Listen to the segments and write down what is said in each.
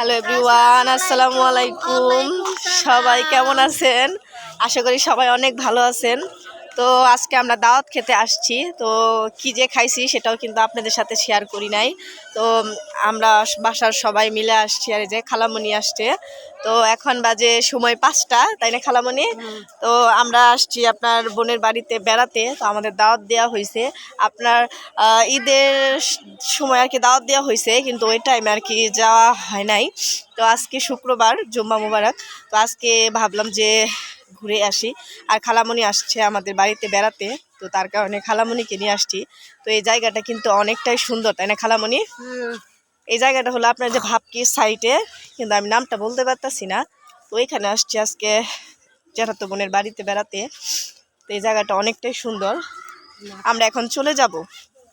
Hello everyone আসসালামু আলাইকুম সবাই কেমন আছেন? আশা করি সবাই অনেক ভালো আছেন। তো আজকে আমরা দাওয়াত খেতে আসছি। তো কি যে খাইছি সেটাও কিন্তু আপনাদের সাথে শেয়ার করি নাই। তো আমরা বাসার সবাই মিলে আসছি আর যে খালামণি আসছে। তো এখন বাজে সময় পাঁচটা, তাই না খালামণি? তো আমরা আসছি আপনার বোনের বাড়িতে বেড়াতে। তো আমাদের দাওয়াত দেওয়া হয়েছে আপনার ঈদের সময় আর কি দাওয়াত দেওয়া হয়েছে কিন্তু ওই টাইমে আর কি যাওয়া হয় নাই। তো আজকে শুক্রবার, জুম্মা মুবারক। তো আজকে ভাবলাম যে ঘুরে আসি। আর খালামণি আসছে আমাদের বাড়িতে বেড়াতে, তো তার কারণে খালামণিকে নিয়ে আসছি। তো এই জায়গাটা কিন্তু অনেকটাই সুন্দর, তাই না খালামণি এই জায়গাটা হলো আপনার যে ভাবকির সাইটে, কিন্তু আমি নামটা বলতে পারতাছি না। তো এখানে আসছি আজকে জ্যাঠাতো বোনের বাড়িতে বেড়াতে। তো এই জায়গাটা অনেকটাই সুন্দর। আমরা এখন চলে যাব।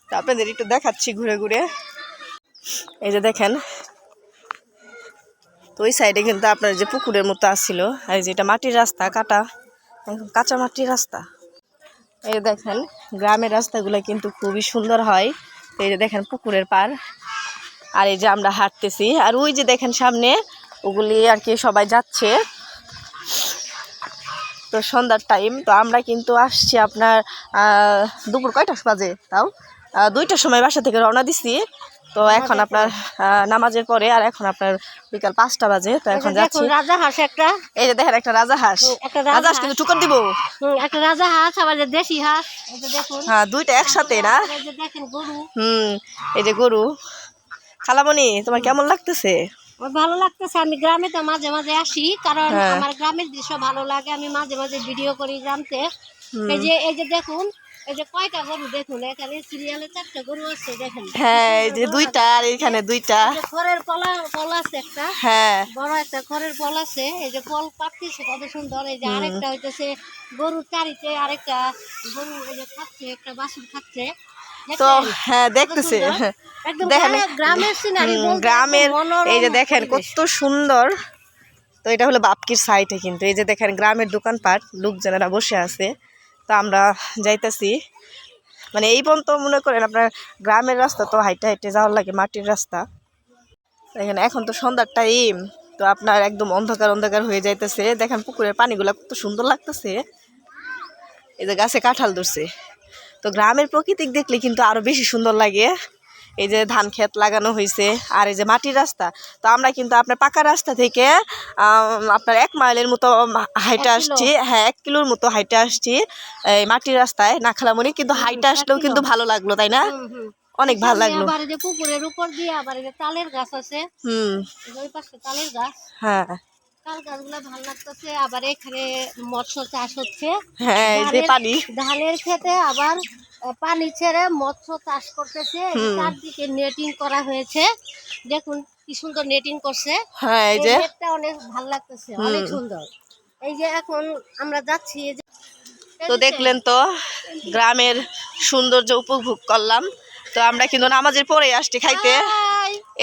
তো আপনাদের একটু দেখাচ্ছি ঘুরে ঘুরে। এই যে দেখেন তো ওই সাইডে কিন্তু আপনার যে পুকুরের মতো আসছিল এই যে এটা মাটির রাস্তা, কাটা কাঁচা মাটির রাস্তা। এই দেখেন, গ্রামের রাস্তাগুলো কিন্তু খুবই সুন্দর হয়। এই যে দেখেন পুকুরের পার আর এই যে আমরা হাঁটতেছি, আর ওই যে দেখেন সামনে, ওগুলি আর কি সবাই যাচ্ছে। তো সন্ধ্যার টাইম তো আমরা কিন্তু আসছি আপনার দুপুর কয়টা বাজে তাও? দুইটার সময় বাসা থেকে রওনা দিছি। তো এখন আপনার নামাজের পরে আর এখন আপনার বিকাল পাঁচটা বাজে তো এখন যাচ্ছি। রাজা হাঁস একটা। এই যে দেখেন একটা রাজা হাঁস। রাজা হাঁস কিন্তু টুকর দিব। একটা রাজা হাঁস আবার দেশি হাঁস। দেখুন। হ্যাঁ দুইটা একসাথে না? এই যে দেখেন গরু। হুম এই যে গরু। খালামণি তোমার কেমন লাগতেছে? ভালো লাগতেছে আমি গ্রামে তো মাঝে মাঝে আসি কারণ হ্যাঁ। আমার গ্রামের দৃশ্য ভালো লাগে আমি মাঝে মাঝে ভিডিও করি গ্রামতে এই যে এই যে দেখুন এই যে কয়টা গরু দেখুন এখানে সিরিয়ালে চারটা গরু আছে দেখেন। হ্যাঁ এই যে দুইটা আর এখানে দুইটা। খড়ের আছে একটা। হ্যাঁ। বড় একটা খড়ের কল আছে এই যে কত সুন্দর। এই যে আরেকটা হইতেছে গরুর চারিতে আরেকটা গরু এই যে খাচ্ছে একটা বাছুর খাচ্ছে। তো হ্যাঁ দেখতেছে। দেখেন গ্রামে- গ্রামের সিনারি গ্রামের এই যে দেখেন কত সুন্দর। তো এটা হলো বাপকির সাইটে কিন্তু। এই যে দেখেন গ্রামের দোকানপাট লোকজনেরা বসে আছে। তো আমরা যাইতেছি। মানে এই পর্যন্ত মনে করেন আপনার গ্রামের রাস্তা তো হাইটে হাইটে যাওয়ার লাগে, মাটির রাস্তা। এখানে এখন তো সন্ধ্যার টাইম তো আপনার একদম অন্ধকার অন্ধকার হয়ে যাইতেছে। দেখেন, পুকুরের পানিগুলো কত সুন্দর লাগতেছে। এই যে গাছে কাঁঠাল ধরছে। তো গ্রামের প্রকৃতিক দেখলে কিন্তু আরও বেশি সুন্দর লাগে। এই যে ধান ক্ষেত লাগানো হয়েছে আর এই যে মাটির রাস্তা তো আমরা কিন্তু আপনার পাকা রাস্তা থেকে আপনার এক মাইলের মতো হাইটে আসছি। হ্যাঁ এক কিলোর মতো হাইটে আসছি এই মাটির রাস্তায় নাখালামণি। কিন্তু হাইটে আসলেও কিন্তু ভালো লাগল তাই না। অনেক ভালো লাগল। আবার যে পুকুরের উপর দিয়ে আবার এই যে তালের গাছ আছে হুম। ওই পাশে তালের গাছ। হ্যাঁ। তাল গাছগুলো ভালো লাগতেছে আবার এখানে মৎস্য চাষ হচ্ছে। হ্যাঁ এই যে ধানের- পানি। ধানের খেতে আবার পানি ছেড়ে মৎস্য চাষ করতেছে। চারদিকে নেটিং করা হয়েছে। দেখুন কি সুন্দর নেটিং করছে। হ্যাঁ এই যে। নেটটা অনেক ভালো লাগতেছে অনেক সুন্দর। এই যে এখন আমরা যাচ্ছি তো দেখলেন তো গ্রামের সৌন্দর্য উপভোগ করলাম। তো আমরা কিন্তু নামাজের পরে আসছি খাইতে। হাই,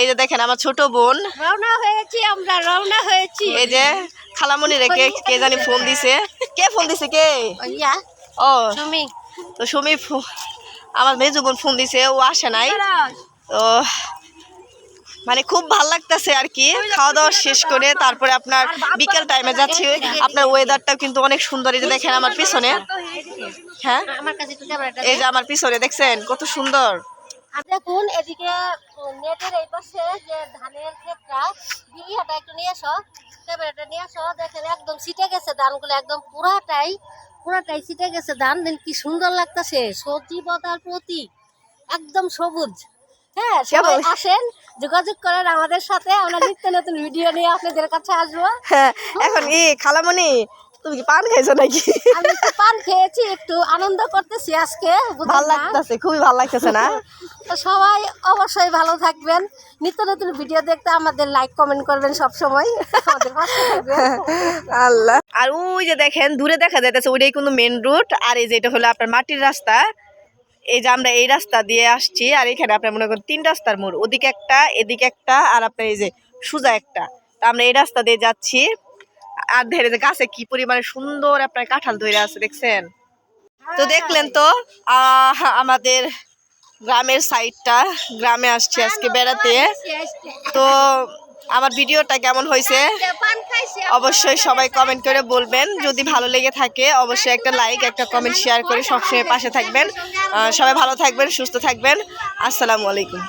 এই যে দেখেন আমার ছোট বোন। রওনা হয়েছি আমরা রওনা হয়েছি। এই যে খালামণি রেখে কে জানি ফোন দিছে। কে ফোন দিছে কে? ও। তুমি তো সুমি আমার মেজো বোন ফোন দিছে ও আসে নাই। তো মানে খুব ভালো লাগতেছে আর কি। খাওয়া দাওয়া শেষ করে তারপরে আপনার বিকেল টাইমে যাচ্ছি। আপনার ওয়েদারটাও কিন্তু অনেক সুন্দর। এই যে দেখেন আমার পিছনে। হ্যাঁ? এই যে আমার পিছনে দেখছেন? কত সুন্দর। আর দেখুন এদিকে নেটের এই পাশে যে ধানের ক্ষেতটা বিঘাটা একটু নিয়ে আসো ক্যামেরাটা নিয়ে আসো দেখেন একদম সিটে গেছে ধানগুলো একদম পুরাটাই পুরাটাই সিটে গেছে ধান। দেন কি সুন্দর লাগতেছে সবজি পাতার প্রতি একদম সবুজ। হ্যাঁ সবাই আসেন যোগাযোগ করেন আমাদের সাথে আমরা নিত্য নতুন ভিডিও নিয়ে আপনাদের কাছে আসব। হ্যাঁ এখন ই খালামণি তুমি কি পান খাইছো নাকি? আমি একটু পান খেয়েছি একটু আনন্দ করতেছি আজকে ভালো? লাগতেছে খুবই ভালো লাগতেছে না? তো সবাই অবশ্যই ভালো থাকবেন। নিত্য নতুন ভিডিও দেখতে আমাদের লাইক কমেন্ট করবেন সব সময় আমাদের পাশে থাকবেন। আল্লাহ। আর ওই যে দেখেন দূরে দেখা যাইতেছে ওইটাই কিন্তু মেন রুট আর এই যে এটা হলো আপনার মাটির রাস্তা। এই যে আমরা এই রাস্তা দিয়ে আসছি আর এখানে আপনার মনে করেন তিন রাস্তার মোড়। ওদিকে একটা এদিকে একটা আর আপনার এই যে সোজা একটা। তা আমরা এই রাস্তা দিয়ে যাচ্ছি। আর ধরে গাছে কি পরিমাণে সুন্দর আপনার কাঁঠাল ধরে আছে, দেখছেন? তো দেখলেন তো আমাদের গ্রামের সাইডটা, গ্রামে আসছি আজকে বেড়াতে। তো আমার ভিডিওটা কেমন হয়েছে? অবশ্যই সবাই কমেন্ট করে বলবেন। যদি ভালো লেগে থাকে, অবশ্যই একটা লাইক একটা কমেন্ট শেয়ার করে সবসময় পাশে থাকবেন। সবাই ভালো থাকবেন, সুস্থ থাকবেন। আসসালামু আলাইকুম।